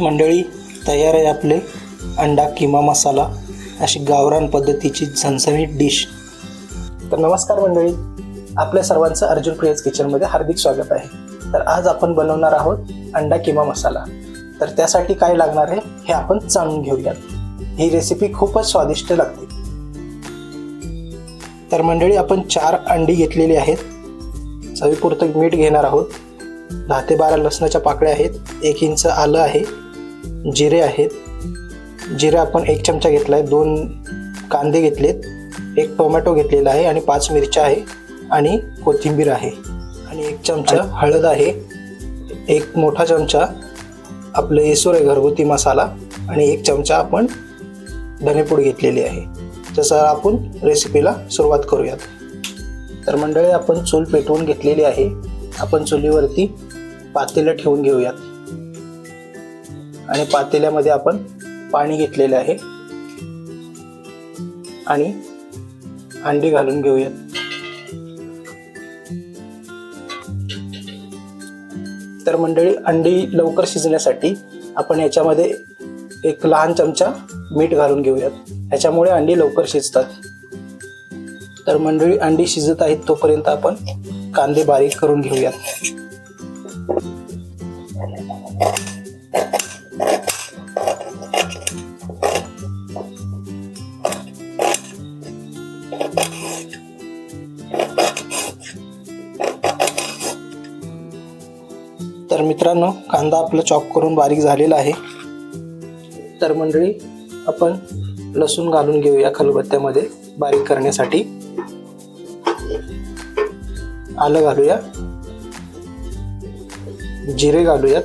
मंडळी तयार आहे आपले अंडा किमा मसाला अशी गावरान पद्धतीची झणझणीत डिश तर नमस्कार मंडळी आपल्या सर्वांचं अर्जुन प्रियज किचनमध्ये हार्दिक स्वागत आहे. तर आज आपण बनवणार आहोत अंडा किमा मसाला. तर त्यासाठी काय लागणार आहे हे आपण जाणून घेऊयात. ही रेसिपी खूपच स्वादिष्ट लागते. तर मंडळी आपण चार अंडी घेतलेली आहेत. चवीपुरतं मीठ घेणार आहोत. दहा ते बारा लसणाच्या पाकळ्या आहेत. एक इंच आलं आहे. जिरे आहेत. जिरे आपण एक चमचा घेतला आहे दोन कांदे घेतलेत एक टोमॅटो घेतलेला आहे आणि पाच मिरच्या आहे आणि कोथिंबीर आहे. आणि एक चमचा हळद आहे. एक मोठा चमचा आपलं येसूर आहे घरगुती मसाला आणि एक चमचा आपण धनेपूड घेतलेली आहे. तसं आपण रेसिपीला सुरुवात करूयात. तर मंडळी आपण चूल पेटवून घेतलेली आहे. आपण चुलीवरती पातेलं ठेवून घेऊयात. आणि पातेल्यामध्ये आपण पाणी घेतलेले आहे. आणि अंडी घालून घेऊयात. तर मंडळी अंडी लवकर शिजण्यासाठी आपण याच्यामध्ये एक लहान चमचा मीठ घालून घेऊयात. याच्यामुळे अंडी लवकर शिजतात. तर मंडळी अंडी शिजत आहेत तोपर्यंत आपण कांदे बारीक करून घेऊयात. तर मित्रांनो कांदा आपला चॉप करून बारीक झालेला आहे. तर मंडळी आपण लसूण घालून घेऊया खलबत्त्यामध्ये बारीक करण्यासाठी. आलं घालूया. जिरे घालूयात.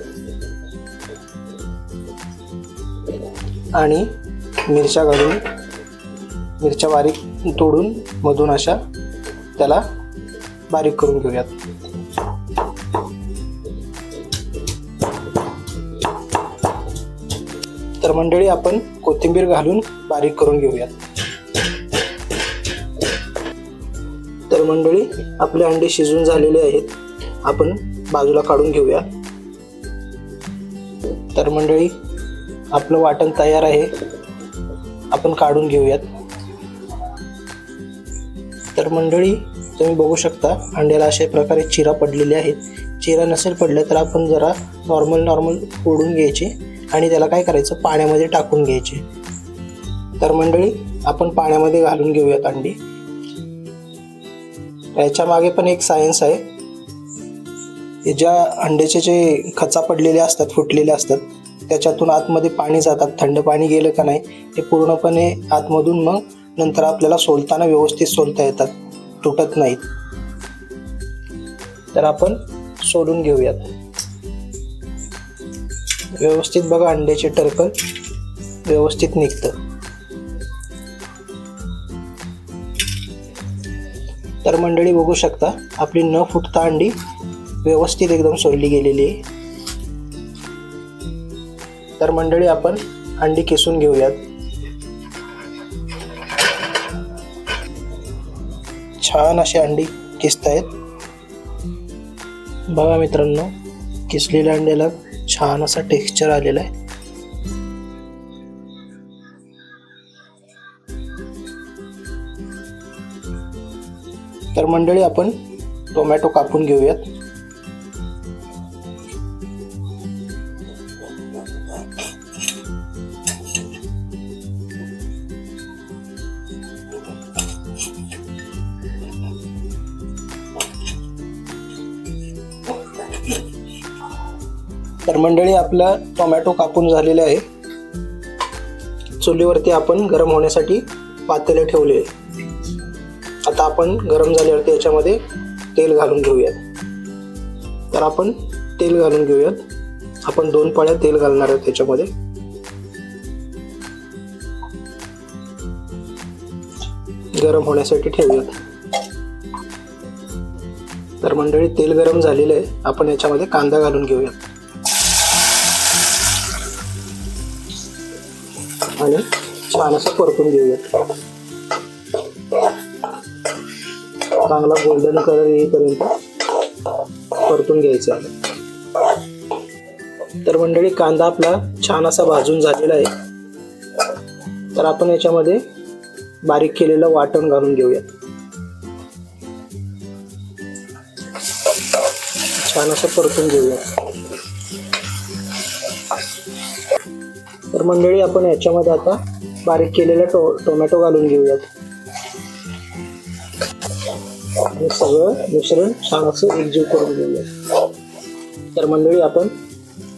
आणि मिरच्या घालून मिरच्या बारीक तोडून मधून अशा त्याला बारीक करून घेऊयात. तर मंडळी आपण कोथिंबीर घालून बारीक करून घेऊयात. तर मंडळी आपले अंडे शिजून झालेले आहेत. आपण बाजूला काढून घेऊया. तर मंडळी आपलं वाटण तयार आहे. आपण काढून घेऊयात. तर मंडळी तुम्ही बघू शकता अंड्याला अशा प्रकारे चिरा पडलेले आहेत. चिरा नसेल पडल्या तर आपण जरा नॉर्मल नॉर्मल ओढून घ्यायचे. आणि त्याला काय करायचं? पाण्यामध्ये टाकून घ्यायचे. तर मंडळी आपण पाण्यामध्ये घालून घेऊयात अंडी. याच्या मागे पण एक सायन्स आहे. ज्या अंड्याचे जे खचा पडलेले असतात फुटलेले असतात त्याच्यातून आतमध्ये पाणी जातात. थंड पाणी गेलं का नाही ते पूर्णपणे आतमधून मग नंतर आपल्याला सोलताना व्यवस्थित सोलता येतात. तुटत नाहीत. तर आपण सोलून घेऊयात. व्यवस्थित बघा अंड्याचे टरकल व्यवस्थित निघतं. तर मंडळी बघू शकता आपली न फुटता अंडी व्यवस्थित एकदम सोडली गेलेली आहे. तर मंडळी आपण अंडी किसून घेऊयात. छान अशी अंडी किसत आहेत बघा मित्रांनो किसलेल्या अंड्याला छान असा टेक्स्चर आलेला आहे. तर मंडळी आपण टोमॅटो कापून घेऊयात. तर मंडळी आपला टोमॅटो कापून झालेले आहे. चुलीवरती आपण गरम होण्यासाठी पातेले ठेवले. आता आपण गरम झाल्यावरती याच्यामध्ये तेल घालून घेऊयात. तर आपण तेल घालून घेऊयात. आपण दोन पाळ्या तेल घालणार आहोत त्याच्यामध्ये. गरम होण्यासाठी ठेवूयात. तर मंडळी तेल गरम झालेलं आहे. आपण याच्यामध्ये कांदा घालून घेऊयात. आणि छान असं परतून घेऊयात. चांगला गोल्डन कलर येईपर्यंत परतून घ्यायचं आहे. तर मंडळी कांदा आपला छान असा भाजून झालेला आहे. तर आपण याच्यामध्ये बारीक केलेलं वाटण घालून घेऊयात. छान असं परतून घेऊयात. तर मंडळी आपण याच्यामध्ये आता बारीक केलेला टो टोमॅटो घालून घेऊयात. आणि सगळं मिश्रण छान असं एकजीव करून घेऊयात. तर मंडळी आपण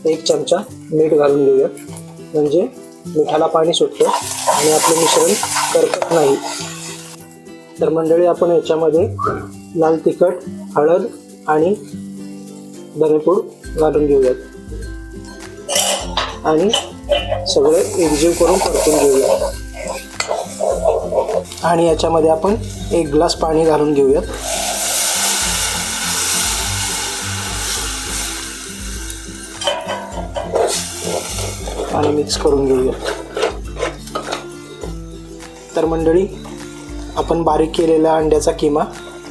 एक चमचा मीठ घालून घेऊयात. म्हणजे मिठाला पाणी सुटतं आणि आपलं मिश्रण करपत नाही. तर मंडळी आपण याच्यामध्ये लाल तिखट हळद आणि धनेपूड घालून घेऊयात. आणि सगळे एकजीव करून परतून घेऊयात आणि याच्यामध्ये आपण एक ग्लास पाणी घालून घेऊयात. आणि मिक्स करून घेऊयात. तर मंडळी आपण बारीक केलेला अंड्याचा किमा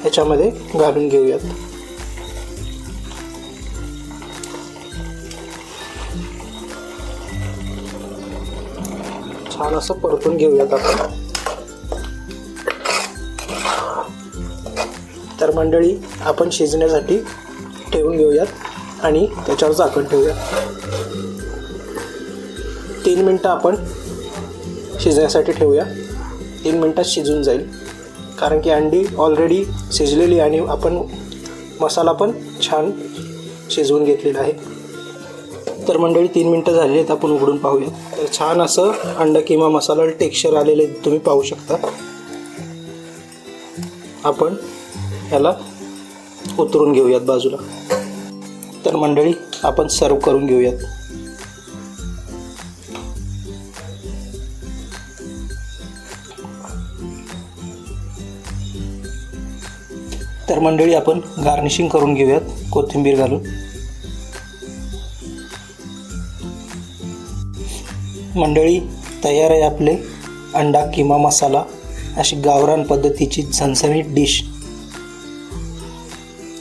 ह्याच्यामध्ये घालून घेऊयात. छान असं परतून घेऊयात आपण. तर मंडळी आपण शिजण्यासाठी ठेवून घेऊयात आणि त्याच्यावर झाकण ठेवूया तीन मिनटं आपण शिजण्यासाठी ठेवूया. तीन मिनटात शिजून जाईल. कारण की अंडी ऑलरेडी शिजलेली आणि आपण मसाला पण छान शिजवून घेतलेला आहे. तर मंडळी तीन मिनटं झालेली आहेत आपण उघडून पाहूया. तर छान असं अंडा किंवा मसाला टेक्स्चर आलेले तुम्ही पाहू शकता. आपण याला उतरून घेऊयात बाजूला. तर मंडळी आपण सर्व करून घेऊयात. तर मंडळी आपण गार्निशिंग करून घेऊयात कोथिंबीर घालून. मंडळी तयार आहे आपले अंडा किमा मसाला अशी गावरान पद्धतीची झणझणीत डिश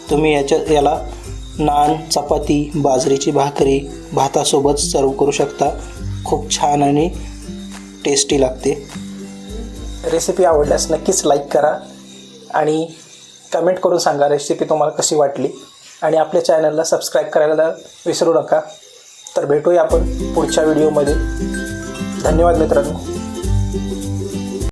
तुम्ही याच्या याला नान चपाती बाजरीची भाकरी भातासोबत सर्व करू शकता. खूप छान आणि टेस्टी लागते. रेसिपी आवडल्यास नक्कीच लाईक करा आणि कमेंट करून सांगा रेसिपी तुम्हाला कशी वाटली. आणि आपल्या चॅनलला सबस्क्राईब करायला विसरू नका. तर भेटूया आपण पुढच्या व्हिडिओमध्ये धन्यवाद मित्रांनो.